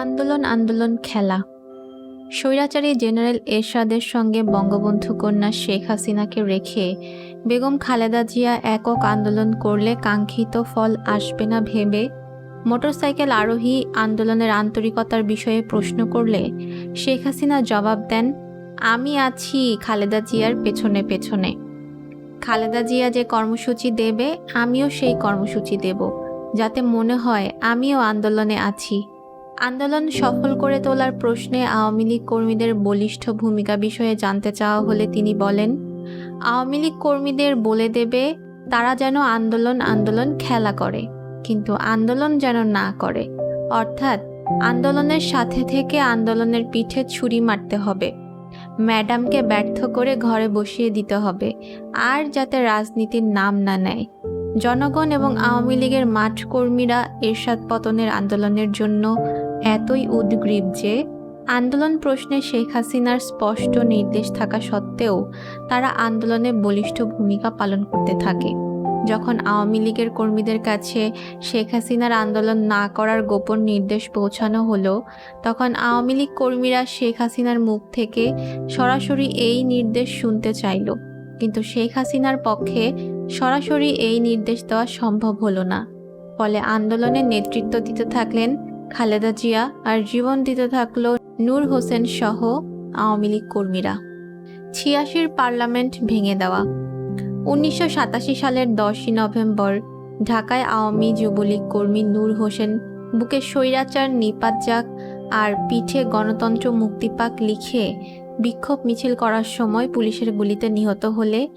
আন্দোলন আন্দোলন, খেলা। স্বৈরাচারী জেনারেল এরশাদের সঙ্গে বঙ্গবন্ধু কন্যা শেখ হাসিনাকে রেখে বেগম খালেদা জিয়া একক আন্দোলন করলে কাঙ্ক্ষিত ফল আসবে না ভেবে মোটরসাইকেল আরোহী আন্দোলনের আন্তরিকতার বিষয়ে প্রশ্ন করলে শেখ হাসিনা জবাব দেন, আমি আছি খালেদা জিয়ার পেছনে পেছনে। খালেদা জিয়া যে কর্মসূচি দেবে, আমিও সেই কর্মসূচি দেব। যাতে মনে হয় আমিও আন্দোলনে আছি। আন্দোলন সফল করে তোলার প্রশ্নে আওয়ামী লীগ কর্মীদের বলিষ্ঠ ভূমিকা বিষয়ে জানতে চাওয়া হলে তিনি বলেন, আওয়ামী লীগ কর্মীদের বলে দেবে, তারা যেন আন্দোলন আন্দোলন খেলা করে, কিন্তু আন্দোলন যেন না করে। অর্থাৎ আন্দোলনের সাথে থেকে আন্দোলনের পিঠে ছুরি মারতে হবে। ম্যাডামকে ব্যর্থ করে ঘরে বসিয়ে দিতে হবে, আর যাতে রাজনীতির নাম না নেয়। জনগণ এবং আওয়ামী লীগের মাঠ কর্মীরা এরশাদ পতনের আন্দোলনের জন্য এতই উদ্গ্রীব যে আন্দোলন প্রশ্নে শেখ হাসিনার স্পষ্ট নির্দেশ থাকা সত্ত্বেও তারা আন্দোলনে বলিষ্ঠ ভূমিকা পালন করতে থাকে। যখন আওয়ামী লীগের কর্মীদের কাছে শেখ হাসিনার আন্দোলন না করার গোপন নির্দেশ পৌঁছানো হলো, তখন আওয়ামী লীগ কর্মীরা শেখ হাসিনার মুখ থেকে সরাসরি এই নির্দেশ শুনতে চাইল। কিন্তু শেখ হাসিনার পক্ষে সরাসরি এই নির্দেশ দেওয়া সম্ভব হলো না। ফলে আন্দোলনে নেতৃত্ব দিতে থাকলেন খালেদা জিয়া আর জীবন দিতে থাকল নূর হোসেন সহ আওয়ামী লীগ কর্মীরা। ছিয়াশির পার্লামেন্ট ভেঙে দেওয়া। উনিশশো সাতাশি সালের দশই নভেম্বর ঢাকায় আওয়ামী যুবলীগ কর্মী নূর হোসেন বুকে স্বৈরাচার নিপাত যাক আর পিঠে গণতন্ত্র মুক্তিপাক লিখে বিক্ষোভ মিছিল করার সময় পুলিশের গুলিতে নিহত হলে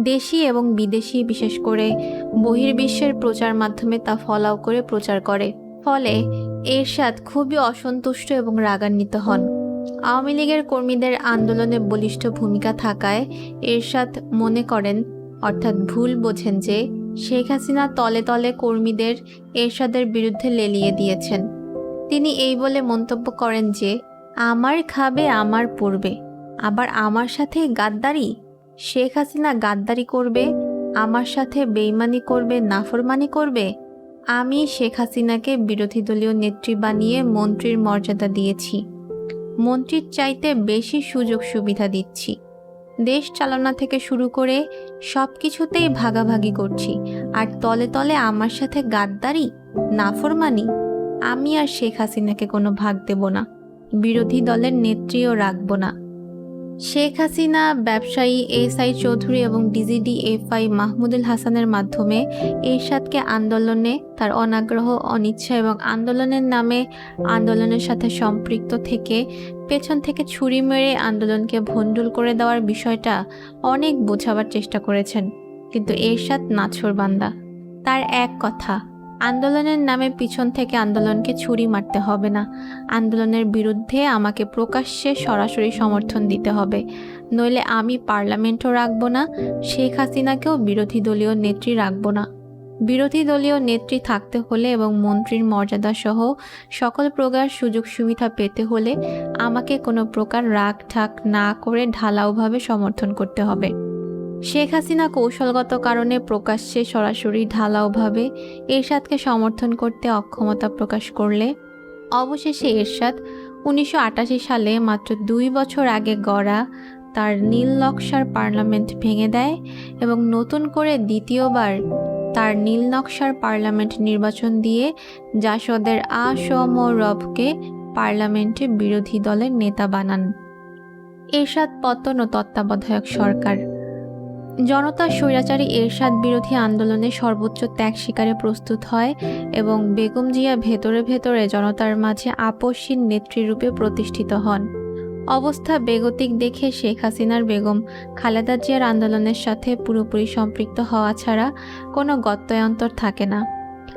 দেশি এবং বিদেশি, বিশেষ করে বহির্বিশ্বের প্রচার মাধ্যমে তা ফলাও করে প্রচার করে। ফলে এরশাদ খুবই অসন্তুষ্ট এবং রাগান্বিত হন। আওয়ামী লীগের কর্মীদের আন্দোলনে বলিষ্ঠ ভূমিকা থাকায় এরশাদ মনে করেন, অর্থাৎ ভুল বোঝেন যে শেখ হাসিনা তলে তলে কর্মীদের এরশাদের বিরুদ্ধে লেলিয়ে দিয়েছেন। তিনি এই বলে মন্তব্য করেন যে, আমার খাবে, আমার পড়বে আবার আমার সাথে গাদ্দারি? শেখ হাসিনা গাদ্দারি করবে, আমার সাথে বেইমানি করবে, নাফরমানি করবে? আমি শেখ হাসিনাকে বিরোধী দলীয় নেত্রী বানিয়ে মন্ত্রীর মর্যাদা দিয়েছি। মন্ত্রীর চাইতে বেশি সুযোগ সুবিধা দিচ্ছি। দেশ চালনা থেকে শুরু করে সব কিছুতেই ভাগাভাগি করছি। আর তলে তলে আমার সাথে গাদ্দারি, নাফরমানি, আমি আর শেখ হাসিনাকে কোনো ভাগ দেব না। বিরোধী দলের নেত্রীও রাখব না। শেখ হাসিনা ব্যবসায়ী এস আই চৌধুরী এবং ডিজিডি এফআই মাহমুদুল হাসানের মাধ্যমে এরশাদকে আন্দোলনে তার অনাগ্রহ, অনিচ্ছা এবং আন্দোলনের নামে আন্দোলনের সাথে সম্পৃক্ত থেকে পেছন থেকে ছুরি মেরে আন্দোলনকে ভণ্ডুল করে দেওয়ার বিষয়টা অনেক বোঝাবার চেষ্টা করেছেন। কিন্তু এরশাদ নাছর বান্দা, তার এক কথা আন্দোলনের নামে পিছন থেকে আন্দোলনকে ছুরি মারতে হবে না। আন্দোলনের বিরুদ্ধে আমাকে প্রকাশ্যে সরাসরি সমর্থন দিতে হবে। নইলে আমি পার্লামেন্টও রাখব না, শেখ হাসিনাকেও বিরোধী দলীয় নেত্রী রাখব না। বিরোধী দলীয় নেত্রী থাকতে হলে এবং মন্ত্রীর মর্যাদা সহ সকল প্রকার সুযোগ সুবিধা পেতে হলে আমাকে কোনো প্রকার রাগ ঠাক না করে ঢালাওভাবে সমর্থন করতে হবে। শেখ হাসিনা কৌশলগত কারণে প্রকাশ্যে সরাসরি ঢালাওভাবে এরশাদকে সমর্থন করতে অক্ষমতা প্রকাশ করলে, অবশেষে এরশাদ উনিশশো আটাশি সালে মাত্র দুই বছর আগে গড়া তার নীল নকশার পার্লামেন্ট ভেঙে দেয় এবং নতুন করে দ্বিতীয়বার তার নীল নকশার পার্লামেন্ট নির্বাচন দিয়ে জাসদের আসম রবকে পার্লামেন্টে বিরোধী দলের নেতা বানান। এরশাদ পতন ও তত্ত্বাবধায়ক সরকার। জনতা স্বৈরাচারী এরশাদ বিরোধী আন্দোলনে সর্বোচ্চ ত্যাগ স্বীকারে প্রস্তুত হয় এবং বেগম জিয়া ভেতরে ভেতরে জনতার মাঝে আপসীন নেত্রীরূপে প্রতিষ্ঠিত হন। অবস্থা বেগতিক দেখে শেখ হাসিনার বেগম খালেদা জিয়ার আন্দোলনের সাথে পুরোপুরি সম্পৃক্ত হওয়া ছাড়া কোনো গত্যয়ন্তর থাকে না।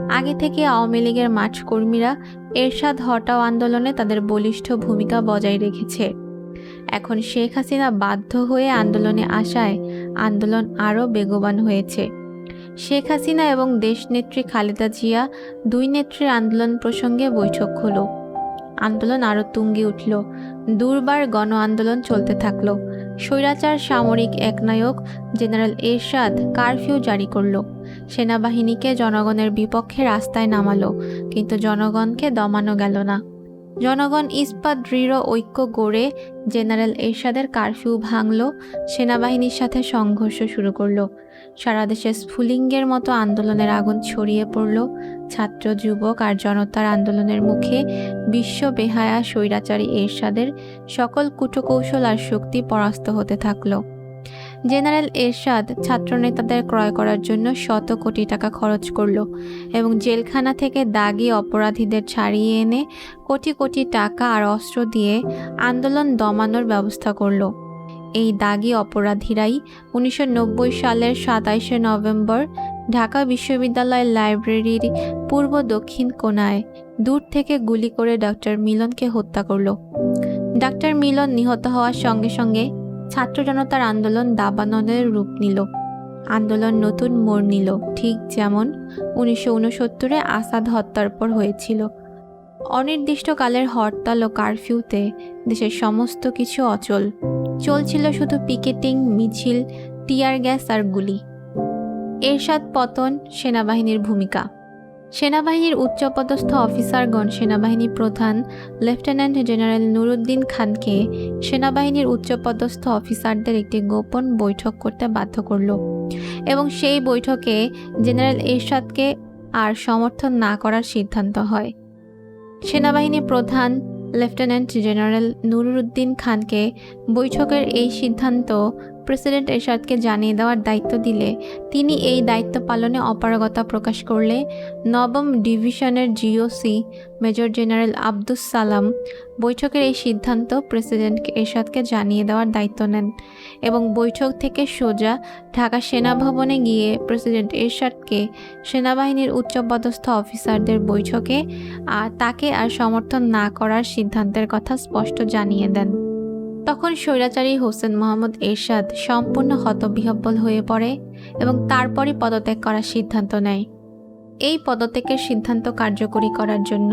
আগে থেকে আওয়ামী লীগের মাঠ কর্মীরা এরশাদ হটাও আন্দোলনে তাদের বলিষ্ঠ ভূমিকা বজায় রেখেছে। এখন শেখ হাসিনা বাধ্য হয়ে আন্দোলনে আসায় আন্দোলন আরও বেগবান হয়েছে। শেখ হাসিনা এবং দেশনেত্রী খালেদা জিয়া দুই নেত্রীর আন্দোলন প্রসঙ্গে বৈঠক হলো। আন্দোলন আরও তুঙ্গে উঠল। দুর্বার গণ আন্দোলন চলতে থাকল। স্বৈরাচার সামরিক একনায়ক জেনারেল এরশাদ কারফিউ জারি করল। সেনাবাহিনীকে জনগণের বিপক্ষে রাস্তায় নামালো, কিন্তু জনগণকে দমানো গেল না। জনগণ ইস্পাত দৃঢ় ঐক্য গড়ে জেনারেল এরশাদের কারফিউ ভাঙল, সেনাবাহিনীর সাথে সংঘর্ষ শুরু করল। সারা দেশে স্ফুলিঙ্গের মতো আন্দোলনের আগুন ছড়িয়ে পড়ল। ছাত্র, যুবক আর জনতার আন্দোলনের মুখে বিশ্ব বেহায়া স্বৈরাচারী এরশাদের সকল কুটকৌশল আর শক্তি পরাস্ত হতে থাকল। জেনারেল এরশাদ ছাত্রনেতাদের ক্রয় করার জন্য শত কোটি টাকা খরচ করল এবং জেলখানা থেকে দাগি অপরাধীদের ছাড়িয়ে এনে কোটি কোটি টাকা আর অস্ত্র দিয়ে আন্দোলন দমানোর ব্যবস্থা করল। এই দাগি অপরাধীরাই উনিশশো নব্বই সালের সাতাইশে নভেম্বর ঢাকা বিশ্ববিদ্যালয় লাইব্রেরির পূর্ব দক্ষিণ কোনায় দূর থেকে গুলি করে ডক্টর মিলনকে হত্যা করল। ডাক্তার মিলন নিহত হওয়ার সঙ্গে সঙ্গে ছাত্র জনতার আন্দোলন দাবানলের রূপ নিল। আন্দোলন নতুন মোড় নিল, ঠিক যেমন উনিশশো উনসত্তরে আসাদ হত্যার পর হয়েছিল। অনির্দিষ্টকালের হরতাল ও কারফিউতে দেশের সমস্ত কিছু অচল। চলছিল শুধু পিকেটিং, মিছিল, টিয়ার গ্যাস আর গুলি। এরশাদ পতন সেনাবাহিনীর ভূমিকা। সেনাবাহিনীর উচ্চপদস্থ অফিসারগণ সেনাবাহিনী প্রধান লেফটেন্যান্ট জেনারেল নুরুদ্দিন খানকে সেনাবাহিনীর উচ্চপদস্থ অফিসারদের একটি গোপন বৈঠক করতে বাধ্য করল এবং সেই বৈঠকে জেনারেল এরশাদকে আর সমর্থন না করার সিদ্ধান্ত হয়। সেনাবাহিনী প্রধান লেফটেন্যান্ট জেনারেল নুরুদ্দিন খানকে বৈঠকের এই সিদ্ধান্ত প্রেসিডেন্ট এরশাদকে জানিয়ে দেওয়ার দায়িত্ব দিলে তিনি এই দায়িত্ব পালনে অপারগতা প্রকাশ করলে নবম ডিভিশনের GOC major general Abdus Salam বৈঠকের এই সিদ্ধান্ত প্রেসিডেন্ট এরশাদকে জানিয়ে দেওয়ার দায়িত্ব নেন এবং বৈঠক থেকে সোজা ঢাকা সেনাভবনে গিয়ে প্রেসিডেন্ট এরশাদকে সেনাবাহিনীর উচ্চপদস্থ অফিসারদের বৈঠকে আর তাকে আর সমর্থন না করার সিদ্ধান্তের কথা স্পষ্ট জানিয়ে দেন। তখন স্বৈরাচারী হোসেন মোহাম্মদ এরশাদ সম্পূর্ণ হতবিহব্বল হয়ে পড়ে এবং তারপরই পদত্যাগ করার সিদ্ধান্ত নেয়। এই পদত্যাগের সিদ্ধান্ত কার্যকরী করার জন্য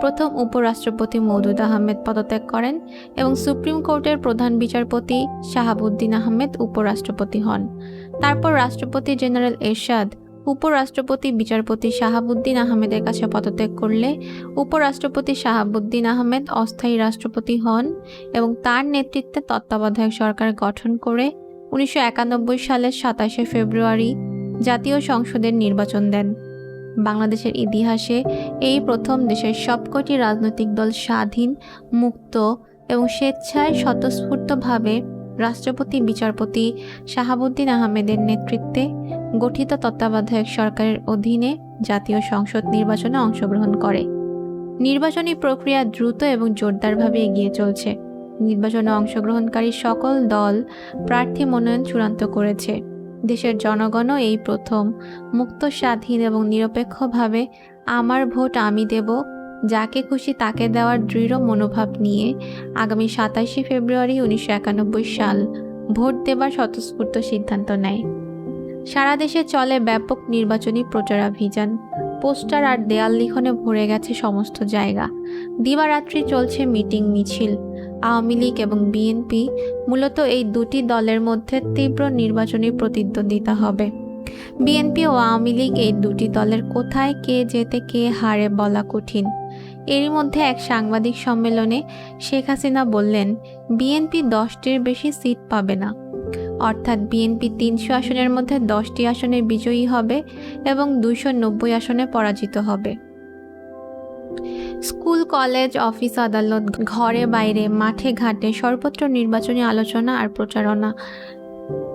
প্রথম উপরাষ্ট্রপতি মৌদুদ আহমেদ পদত্যাগ করেন এবং সুপ্রিম কোর্টের প্রধান বিচারপতি শাহাবুদ্দিন আহমেদ উপরাষ্ট্রপতি হন। তারপর রাষ্ট্রপতি জেনারেল এরশাদ উপরাষ্ট্রপতি বিচারপতি শাহাবুদ্দিন আহমেদের কাছে পদত্যাগ করলে উপরাষ্ট্রপতি শাহাবুদ্দিন আহমেদ অস্থায়ী রাষ্ট্রপতি হন এবং তার নেতৃত্বে তত্ত্বাবধায়ক সরকার গঠন করে উনিশশো একানব্বই সালের সাতাশে ফেব্রুয়ারি জাতীয় সংসদের নির্বাচন দেন। বাংলাদেশের ইতিহাসে এই প্রথম দেশের সবকটি রাজনৈতিক দল স্বাধীন, মুক্ত এবং স্বেচ্ছায় স্বতঃস্ফূর্তভাবে রাষ্ট্রপতি, বিচারপতি শাহাবুদ্দিন আহমেদের নেতৃত্বে গঠিত তত্ত্বাবধায়ক সরকারের অধীনে জাতীয় সংসদ নির্বাচনে অংশগ্রহণ করে। নির্বাচনী প্রক্রিয়া দ্রুত এবং জোরদারভাবে এগিয়ে চলছে। নির্বাচনে অংশগ্রহণকারী সকল দল প্রার্থী মনোনয়ন চূড়ান্ত করেছে। দেশের জনগণও এই প্রথম। মুক্ত, স্বাধীন এবং নিরপেক্ষভাবে আমার ভোট আমি দেব, যাকে খুশি তাকে দেওয়ার দৃঢ় মনোভাব নিয়ে আগামী সাতাশে ফেব্রুয়ারি উনিশশো একানব্বই সাল ভোট দেবার স্বতঃস্ফূর্ত সিদ্ধান্ত নেয়। সারা দেশে চলে ব্যাপক নির্বাচনী প্রচারাভিযান। পোস্টার আর দেয়াল লিখনে ভরে গেছে সমস্ত জায়গা। দিবারাত্রি চলছে মিটিং মিছিল। আওয়ামী লীগ এবং বিএনপি মূলত এই দুটি দলের মধ্যে তীব্র নির্বাচনী প্রতিদ্বন্দ্বিতা হবে। বিএনপি ও আওয়ামী লীগ এই দুটি দলের কোথায় কে যেতে কে হারে বলা কঠিন। এরই মধ্যে এক সাংবাদিক সম্মেলনে শেখ হাসিনা বললেন, বিএনপি দশটির বেশি সিট পাবে না। অর্থাৎ বিএনপি তিনশো আসনের মধ্যে দশটি আসনে বিজয়ী হবে এবং দুইশো নব্বই আসনে পরাজিত হবে। স্কুল, কলেজ, অফিস, আদালত, ঘরে বাইরে, মাঠে ঘাটে সর্বত্র নির্বাচনী আলোচনা আর প্রচারণা।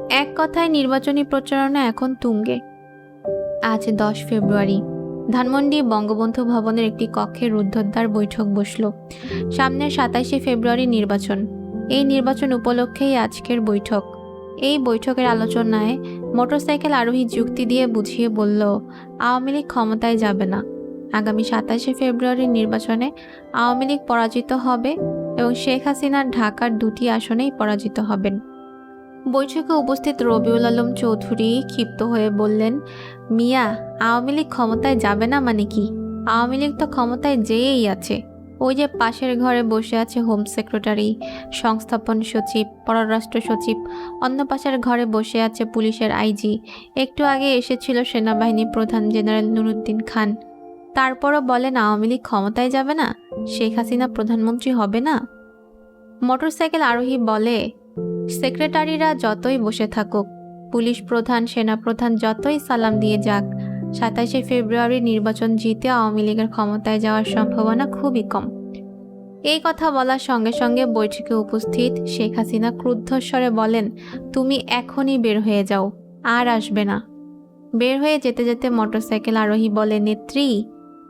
এক কথায় নির্বাচনী প্রচারণা এখন তুঙ্গে। আজ দশ ফেব্রুয়ারি। ধানমন্ডি বঙ্গবন্ধু ভবনের একটি কক্ষে রুদ্ধদ্বার বৈঠক বসল। সামনের সাতাশে ফেব্রুয়ারি নির্বাচন। এই নির্বাচন উপলক্ষেই আজকের বৈঠক। এই বৈঠকের আলোচনায় মোটরসাইকেল আরোহী যুক্তি দিয়ে বুঝিয়ে বলল, আওয়ামী লীগ ক্ষমতায় যাবে না। আগামী সাতাশে ফেব্রুয়ারির নির্বাচনে আওয়ামী লীগ পরাজিত হবে এবং শেখ হাসিনা ঢাকার দুটি আসনেই পরাজিত হবেন। বৈঠকে উপস্থিত রবিউল আলম চৌধুরী ক্ষিপ্ত হয়ে বললেন, মিয়া, আওয়ামী লীগ ক্ষমতায় যাবে না মানে কি? আওয়ামী লীগ তো ক্ষমতায় যেয়েই আছে। ওই যে পাশের ঘরে বসে আছে হোম সেক্রেটারি সংস্থাপন সচিব, পররাষ্ট্র সচিব, অন্য পাশের ঘরে বসে আছে পুলিশের আইজি। একটু আগে এসেছিল সেনাবাহিনী প্রধান জেনারেল নুরুদ্দিন খান। তারপরও বলেন আওয়ামী লীগ ক্ষমতায় যাবে না? শেখ হাসিনা প্রধানমন্ত্রী হবে না? মোটরসাইকেল আরোহী বলে, সেক্রেটারিরা যতই বসে থাকুক, পুলিশ প্রধান সেনাপ্রধান যতই সালাম দিয়ে যাক সাতাশে ফেব্রুয়ারি নির্বাচন জিতে আওয়ামী লীগের ক্ষমতায় যাওয়ার সম্ভাবনা খুবই কম। এই কথা বলার সঙ্গে সঙ্গে বৈঠকে উপস্থিত শেখ হাসিনা ক্রুদ্ধস্বরে বলেন, তুমি এখনই বের হয়ে যাও, আর আসবে না। বের হয়ে যেতে যেতে মোটরসাইকেল আরোহী বলে, নেত্রী,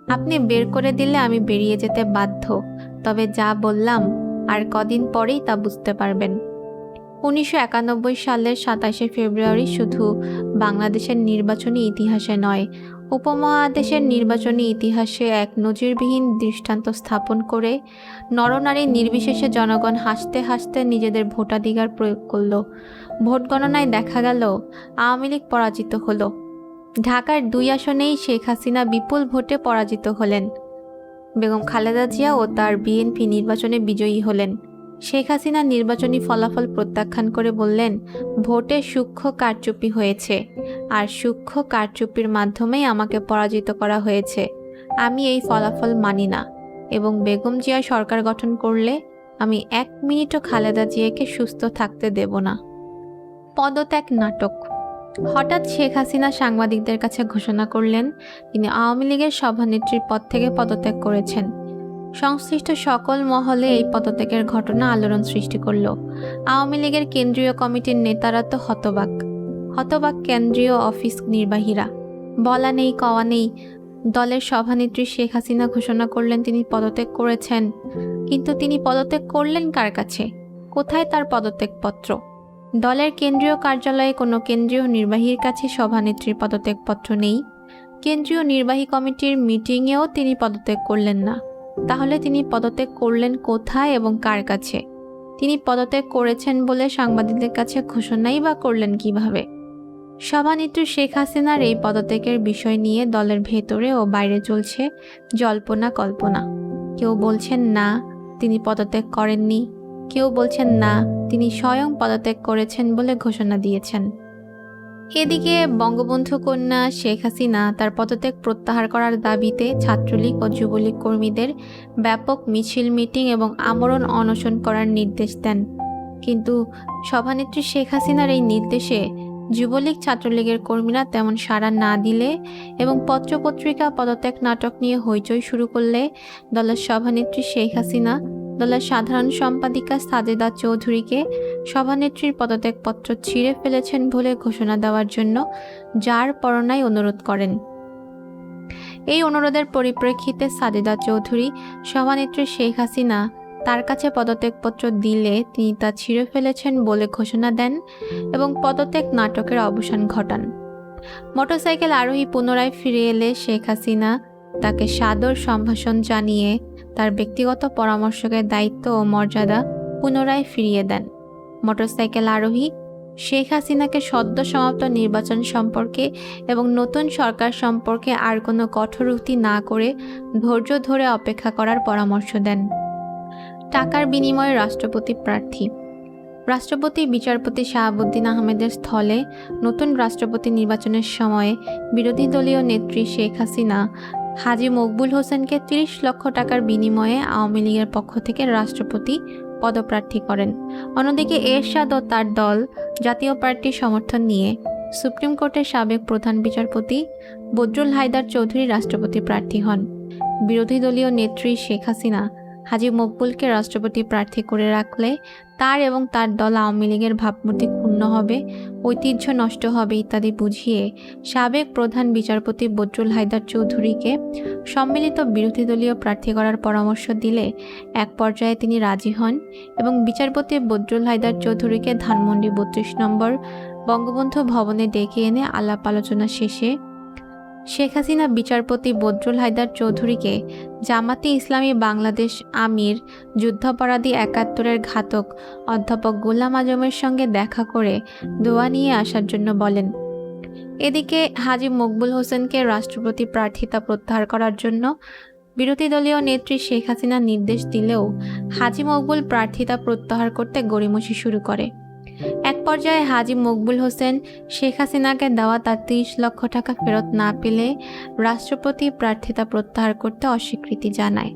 আপনি বের করে দিলে আমি বেরিয়ে যেতে বাধ্য, তবে যা বললাম আর কদিন পরেই তা বুঝতে পারবেন। উনিশশো একানব্বই সালের সাতাশে ফেব্রুয়ারি শুধু বাংলাদেশের নির্বাচনী ইতিহাসে নয়, উপমহাদেশের নির্বাচনী ইতিহাসে এক নজিরবিহীন দৃষ্টান্ত স্থাপন করে নরনারী নির্বিশেষে জনগণ হাসতে হাসতে নিজেদের ভোটাধিকার প্রয়োগ করল। ভোট গণনায় দেখা গেল, আওয়ামী লীগ পরাজিত হলো। ঢাকার দুই আসনেই শেখ হাসিনা বিপুল ভোটে পরাজিত হলেন। বেগম খালেদা জিয়া ও তার বিএনপি নির্বাচনে বিজয়ী হলেন। শেখ হাসিনা নির্বাচনী ফলাফল প্রত্যাখ্যান করে বললেন, ভোটে সূক্ষ্ম কারচুপি হয়েছে। আর সূক্ষ্ম কারচুপির মাধ্যমেই আমাকে পরাজিত করা হয়েছে। আমি এই ফলাফল মানি না। এবং বেগম জিয়া সরকার গঠন করলে আমি এক মিনিটও খালেদা জিয়াকে সুস্থ থাকতে দেব না। পদত্যাগ নাটক। হঠাৎ শেখ হাসিনা সাংবাদিকদের কাছে ঘোষণা করলেন, তিনি আওয়ামী লীগের সভানেত্রীর পদ থেকে পদত্যাগ করেছেন। সংশ্লিষ্ট সকল মহলে এই পদত্যাগের ঘটনা আলোড়ন সৃষ্টি করল। আওয়ামী লীগের কেন্দ্রীয় কমিটির নেতারা তো হতবাক। হতবাক কেন্দ্রীয় অফিস নির্বাহীরা। বলা নেই, কওয়া নেই। দলের সভানেত্রী শেখ হাসিনা ঘোষণা করলেন তিনি পদত্যাগ করেছেন। কিন্তু তিনি পদত্যাগ করলেন কার কাছে? কোথায় তার পদত্যাগপত্র? দলের কেন্দ্রীয় কার্যালয়ে কোনো কেন্দ্রীয় নির্বাহীর কাছে সভানেত্রীর পদত্যাগপত্র নেই। কেন্দ্রীয় নির্বাহী কমিটির মিটিংয়েও তিনি পদত্যাগ করলেন না। তাহলে তিনি পদত্যাগ করলেন কোথায় এবং কার কাছে? তিনি পদত্যাগ করেছেন বলে সাংবাদিকদের কাছে ঘোষণাই বা করলেন কীভাবে? সভানেত্রী শেখ হাসিনার এই পদত্যাগের বিষয় নিয়ে দলের ভেতরে ও বাইরে চলছে জল্পনা কল্পনা। কেউ বলছেন, না, তিনি পদত্যাগ করেননি। কেউ বলছেন, না, তিনি স্বয়ং পদত্যাগ করেছেন বলে ঘোষণা দিয়েছেন। এদিকে বঙ্গবন্ধু কন্যা শেখ হাসিনা তার পদত্যাগ প্রত্যাহার করার দাবিতে ছাত্রলীগ ও যুবলীগ কর্মীদের ব্যাপক মিছিল, মিটিং এবং আমরণ অনশন করার নির্দেশ দেন। কিন্তু সভানেত্রী শেখ হাসিনার এই নির্দেশে যুবলীগ ছাত্রলীগের কর্মীরা তেমন সাড়া না দিলে এবং পত্রপত্রিকা, পদত্যাগ নাটক নিয়ে হইচই শুরু করলে দলের সভানেত্রী শেখ হাসিনা দলের সাধারণ সম্পাদিকা সাজেদা চৌধুরীকে সভানেত্রীর পদত্যাগপত্র ছিঁড়ে ফেলেছেন বলে ঘোষণা দেওয়ার জন্য যার পরনায় অনুরোধ করেন। এই অনুরোধের পরিপ্রেক্ষিতে সাজেদা চৌধুরী সভানেত্রী শেখ হাসিনা তার কাছে পদত্যাগপত্র দিলে তিনি তা ছিঁড়ে ফেলেছেন বলে ঘোষণা দেন এবং পদত্যাগ নাটকের অবসান ঘটান। মোটরসাইকেল আরোহী পুনরায় ফিরে এলে শেখ হাসিনা তাকে সাদর সম্ভাষণ জানিয়ে তার ব্যক্তিগত পরামর্শকের দায়িত্ব ও মর্যাদা পুনরায় ফিরিয়ে দেন। মোটরসাইকেল আরোহী শেখ হাসিনাকে সদ্য সমাপ্ত নির্বাচন সম্পর্কে এবং নতুন সরকার সম্পর্কে আর কোনো কঠোরোক্তি না করে ধৈর্য ধরে অপেক্ষা করার পরামর্শ দেন। টাকার বিনিময়ে রাষ্ট্রপতি প্রার্থী। রাষ্ট্রপতি বিচারপতি শাহাবুদ্দিন আহমেদের স্থলে নতুন রাষ্ট্রপতি নির্বাচনের সময়ে বিরোধী দলীয় নেত্রী শেখ হাসিনা হাজি মকবুল হোসেনকে ৩০ লক্ষ টাকার বিনিময়ে আওয়ামী লীগের পক্ষ থেকে রাষ্ট্রপতি পদপ্রার্থী করেন। অন্যদিকে এরশাদ ও তার দল জাতীয় পার্টির সমর্থন নিয়ে সুপ্রিম কোর্টের সাবেক প্রধান বিচারপতি বদরুল হায়দার চৌধুরী রাষ্ট্রপতি প্রার্থী হন। বিরোধী দলীয় নেত্রী শেখ হাসিনা হাজি মকবুলকে রাষ্ট্রপতি প্রার্থী করে রাখলে তার এবং তার দল আওয়ামী লীগের ভাবমূর্তি ক্ষুণ্ণ হবে, ঐতিহ্য নষ্ট হবে ইত্যাদি বুঝিয়ে সাবেক প্রধান বিচারপতি বদরুল হায়দার চৌধুরীকে সম্মিলিত বিরোধী দলীয় প্রার্থী করার পরামর্শ দিলে এক পর্যায়ে তিনি রাজি হন এবং বিচারপতি বদরুল হায়দার চৌধুরীকে ধানমন্ডি বত্রিশ নম্বর বঙ্গবন্ধু ভবনে ডেকে এনে আলাপ আলোচনা শেষে শেখ হাসিনা বিচারপতি বদরুল হায়দার চৌধুরীকে জামাতি ইসলামী বাংলাদেশ আমির, যুদ্ধাপরাধী একাত্তরের ঘাতক অধ্যাপক গোলাম আজমের সঙ্গে দেখা করে দোয়া নিয়ে আসার জন্য বলেন। এদিকে হাজি মকবুল হোসেনকে রাষ্ট্রপতি প্রার্থিতা প্রত্যাহার করার জন্য বিরোধী দলীয় নেত্রী শেখ হাসিনা নির্দেশ দিলেও হাজি মকবুল প্রার্থিতা প্রত্যাহার করতে গড়িমসি শুরু করে। এক পর্যায়ে হাজি মকবুল হোসেন শেখ হাসিনাকে দেওয়া তার তিরিশ লক্ষ টাকা ফেরত না পেলে রাষ্ট্রপতি প্রার্থিতা প্রত্যাহার করতে অস্বীকৃতি জানায়।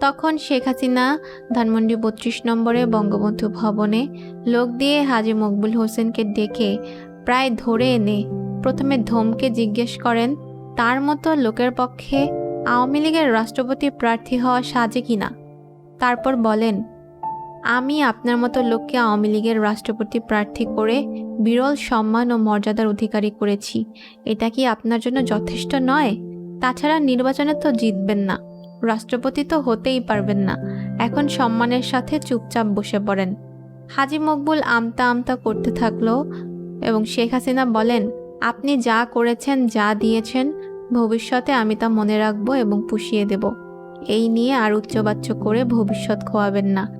তখন শেখ হাসিনা ধানমন্ডি বত্রিশ নম্বরে বঙ্গবন্ধু ভবনে লোক দিয়ে হাজি মকবুল হোসেনকে ডেকে প্রায় ধরে এনে প্রথমে ধমকে জিজ্ঞেস করেন, তার মতো লোকের পক্ষে আওয়ামী লীগের রাষ্ট্রপতি প্রার্থী হওয়া সাজে কিনা? তারপর বলেন আমি আপনার মতো লোককে আওয়ামী লীগের রাষ্ট্রপতি প্রার্থী করে বিরল সম্মান ও মর্যাদার অধিকারী করেছি। এটা কি আপনার জন্য যথেষ্ট নয়? তাছাড়া নির্বাচনে তো জিতবেন না। রাষ্ট্রপতি তো হতেই পারবেন না। এখন সম্মানের সাথে চুপচাপ বসে পড়েন। হাজি মকবুল আমতা আমতা করতে থাকল এবং শেখ হাসিনা বলেন, আপনি যা করেছেন, যা দিয়েছেন, ভবিষ্যতে আমি তা মনে রাখব এবং পুষিয়ে দেব। এই নিয়ে আর উচ্চবাচ্য করে ভবিষ্যৎ খোয়াবেন না।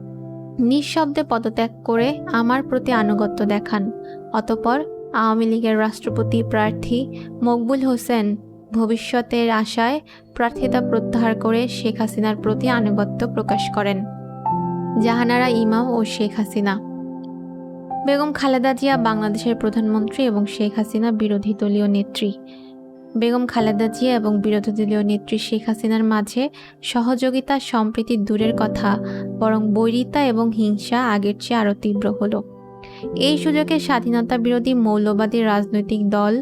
নিঃশব্দে পদত্যাগ করে আমার প্রতি আনুগত্য দেখান। অতপর আওয়ামী লীগের রাষ্ট্রপতি প্রার্থী মকবুল হোসেন ভবিষ্যতের আশায় প্রার্থিতা প্রত্যাহার করে শেখ হাসিনার প্রতি আনুগত্য প্রকাশ করেন। জাহানারা ইমাম ও শেখ হাসিনা। বেগম খালেদা জিয়া বাংলাদেশের প্রধানমন্ত্রী এবং শেখ হাসিনা বিরোধী দলীয় নেত্রী। বেগম খালেদা জিয়া এবং বিরোধী দলীয় নেত্রী শেখ হাসিনার মাঝে সহযোগিতা সম্প্রীতি দূরের কথা, বরং বৈরিতা এবং হিংসা আগের চেয়ে আরও তীব্র হলো। এই সুযোগে স্বাধীনতা বিরোধী মৌলবাদী রাজনৈতিক দল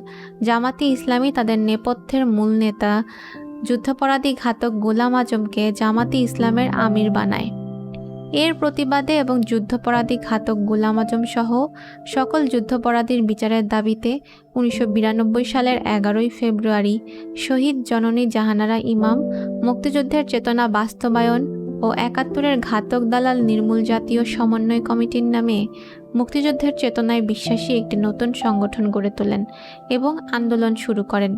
জামাতি ইসলামী তাদের নেপথ্যের মূল নেতা, যুদ্ধাপরাধী ঘাতক গোলাম আজমকে জামাতি ইসলামের আমির বানায়। এর প্রতিবাদে এবং যুদ্ধাপরাধী ঘাতক গোলাম আজম সহ সকল যুদ্ধাপরাধীর বিচারের দাবিতে উনিশশো বিরানব্বই সালের এগারোই ফেব্রুয়ারি শহীদ জননী জাহানারা ইমাম, মুক্তিযুদ্ধের চেতনা বাস্তবায়ন ও একাত্তরের ঘাতক দালাল নির্মূল জাতীয় সমন্বয় কমিটির নামে মুক্তিযুদ্ধের চেতনায় বিশ্বাসী একটি নতুন সংগঠন গড়ে তোলেন এবং আন্দোলন শুরু করেন।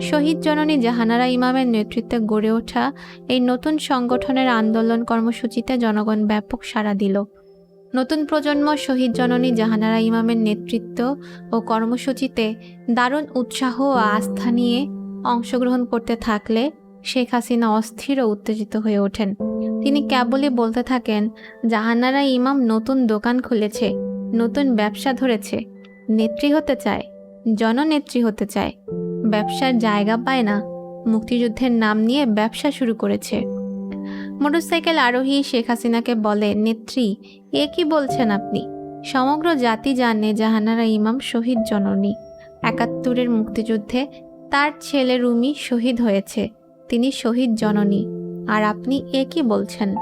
শহীদ জননী জাহানারা ইমামের নেতৃত্বে গড়ে ওঠা এই নতুন সংগঠনের আন্দোলন কর্মসূচিতে জনগণ ব্যাপক সাড়া দিল। নতুন প্রজন্ম শহীদ জননী জাহানারা ইমামের নেতৃত্ব ও কর্মসূচিতে দারুণ উৎসাহ ও আস্থা নিয়ে অংশগ্রহণ করতে থাকলে শেখ হাসিনা অস্থির ও উত্তেজিত হয়ে ওঠেন। তিনি কেবলই বলতে থাকেন, জাহানারা ইমাম নতুন দোকান খুলেছে, নতুন ব্যবসা ধরেছে, নেত্রী হতে চায়, জননেত্রী হতে চায়। ব্যবসার জায়গা পায় না। মুক্তিযুদ্ধের নাম নিয়ে ব্যবসা শুরু করেছে। মোটরসাইকেল আরোহী শেখ হাসিনাকে বলে, নেত্রী, এ কি বলছেন আপনি? সমগ্র জাতি জানে জাহানারা ইমাম শহীদ জননী। একাত্তরের মুক্তিযুদ্ধে তার ছেলে রুমি শহীদ হয়েছে। তিনি শহীদ জননী। আর আপনি এ কি বলছেন?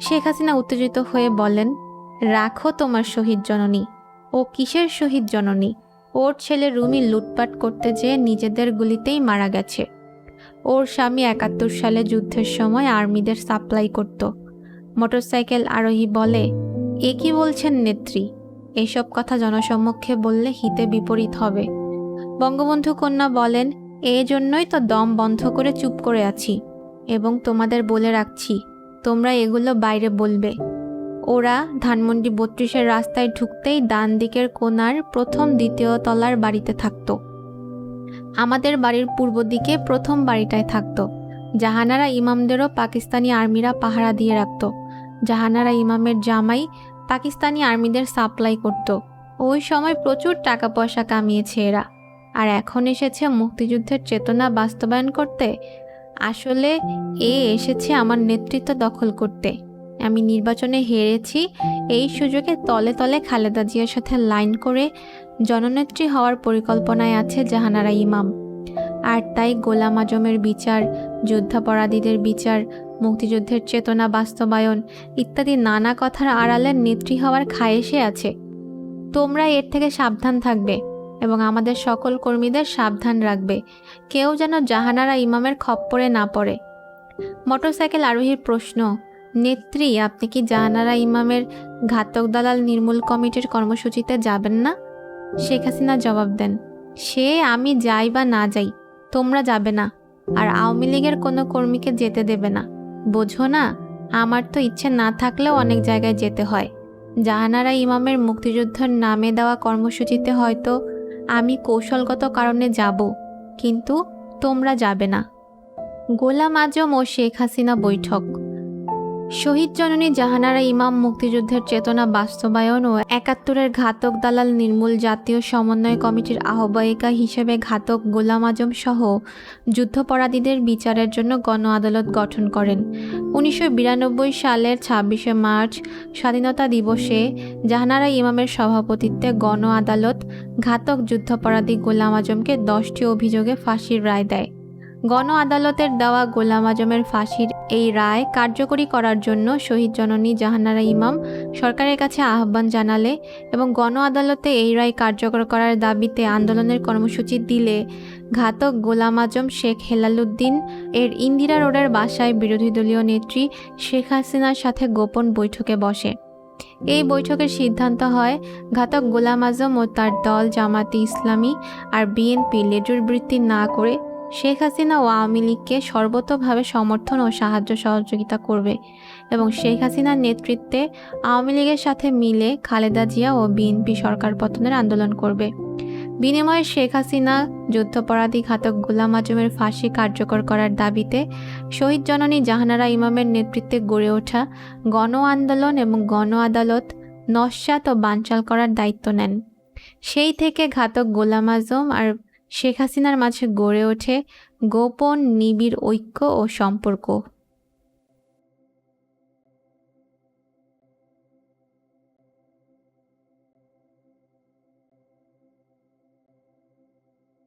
শেখ হাসিনা উত্তেজিত হয়ে বলেন, রাখো তোমার শহীদ জননী। ও কিসের শহীদ জননী? ওর ছেলে রুমি লুটপাট করতে যেয়ে নিজেদের গুলিতেই মারা গেছে। ওর স্বামী একাত্তর সালে যুদ্ধের সময় আর্মিদের সাপ্লাই করত। মোটরসাইকেল আরোহী বলে, এ কি বলছেন নেত্রী? এসব কথা জনসম্মুখে বললে হিতে বিপরীত হবে বঙ্গবন্ধু কন্যা বলেন এই জন্যই তো দম বন্ধ করে চুপ করে আছি এবং তোমাদের বলে রাখছি, তোমরা এগুলো বাইরে বলবে। ওরা ধানমন্ডি বত্রিশের রাস্তায় ঢুকতেই ডান দিকের কোনার প্রথম দ্বিতীয় তলার বাড়িতে থাকতো। আমাদের বাড়ির পূর্ব দিকে প্রথম বাড়িটায় থাকতো, জাহানারা ইমামদেরও পাকিস্তানি আর্মিরা পাহারা দিয়ে রাখত। জাহানারা ইমামের জামাই পাকিস্তানি আর্মিদের সাপ্লাই করত। ওই সময় প্রচুর টাকা পয়সা কামিয়েছে এরা। আর এখন এসেছে মুক্তিযুদ্ধের চেতনা বাস্তবায়ন করতে। আসলে এ এসেছে আমার নেতৃত্ব দখল করতে। আমি নির্বাচনে হেরেছি। এই সুযোগে তলে তলে খালেদা জিয়ার সাথে লাইন করে জননেত্রী হওয়ার পরিকল্পনায় আছে জাহানারা ইমাম। আর তাই গোলাম আজমের বিচার, যুদ্ধাপরাধীদের বিচার, মুক্তিযুদ্ধের চেতনা বাস্তবায়ন ইত্যাদি নানা কথার আড়ালে নেত্রী হওয়ার খায়েশে আছে। তোমরা এর থেকে সাবধান থাকবে এবং আমাদের সকল কর্মীদের সাবধান রাখবে। কেউ যেন জাহানারা ইমামের খপ্পরে না পড়ে। মোটরসাইকেল আরোহীর প্রশ্ন নেত্রী, আপনি কি জাহানারা ইমামের ঘাতক দালাল নির্মূল কমিটির কর্মসূচিতে যাবেন না? শেখ হাসিনা জবাব দেন, সে আমি যাই বা না যাই, তোমরা যাবে না, আর আওয়ামী লীগের কোনো কর্মীকে যেতে দেবে না। বোঝো না, আমার তো ইচ্ছে না থাকলেও অনেক জায়গায় যেতে হয়। জাহানারা ইমামের মুক্তিযুদ্ধের নামে দেওয়া কর্মসূচিতে হয়তো আমি কৌশলগত কারণে যাব, কিন্তু তোমরা যাবে না। গোলাম আজম ও শেখ হাসিনা বৈঠক। শহীদ জননী জাহানারা ইমাম, মুক্তিযুদ্ধের চেতনা বাস্তবায়ন ও একাত্তরের ঘাতক দালাল নির্মূল জাতীয় সমন্বয় কমিটির আহ্বায়িকা হিসেবে ঘাতক গোলাম আজম সহ যুদ্ধপরাধীদের বিচারের জন্য গণ আদালত গঠন করেন। উনিশশো বিরানব্বই সালের ছাব্বিশে মার্চ স্বাধীনতা দিবসে জাহানারা ইমামের সভাপতিত্বে গণ আদালত ঘাতক যুদ্ধপরাধী গোলাম আজমকে দশটি অভিযোগে ফাঁসির রায় দেয়। গণ আদালতের দেওয়া গোলাম আজমের ফাঁসির এই রায় কার্যকরী করার জন্য শহীদ জননী জাহানারা ইমাম সরকারের কাছে আহ্বান জানালে এবং গণ আদালতে এই রায় কার্যকর করার দাবিতে আন্দোলনের কর্মসূচি দিলে ঘাতক গোলাম আজম শেখ হেলালুদ্দিন এর ইন্দিরা রোডের বাসায় বিরোধী দলীয় নেত্রী শেখ হাসিনার সাথে গোপন বৈঠকে বসে। এই বৈঠকের সিদ্ধান্ত হয় ঘাতক গোলাম আজম ও তার দল জামাতে ইসলামী আর বিএনপি লেজুর বৃত্তি না করে শেখ হাসিনা ও আওয়ামী লীগকে সর্বতোভাবে সমর্থন ও সাহায্য সহযোগিতা করবে এবং শেখ হাসিনার নেতৃত্বে আওয়ামী লীগের সাথে মিলে খালেদা জিয়া ও বিএনপি সরকার পতনের আন্দোলন করবে। বিনিময়ে শেখ হাসিনা যুদ্ধপরাধী ঘাতক গোলাম আজমের ফাঁসি কার্যকর করার দাবিতে শহীদ জননী জাহানারা ইমামের নেতৃত্বে গড়ে ওঠা গণ আন্দোলন এবং গণ আদালত নস্যাৎ ও বানচাল করার দায়িত্ব নেন। সেই থেকে ঘাতক গোলাম আজম আর শেখ হাসিনার মাঝে গড়ে ওঠে গোপন নিবিড় ঐক্য ও সম্পর্ক।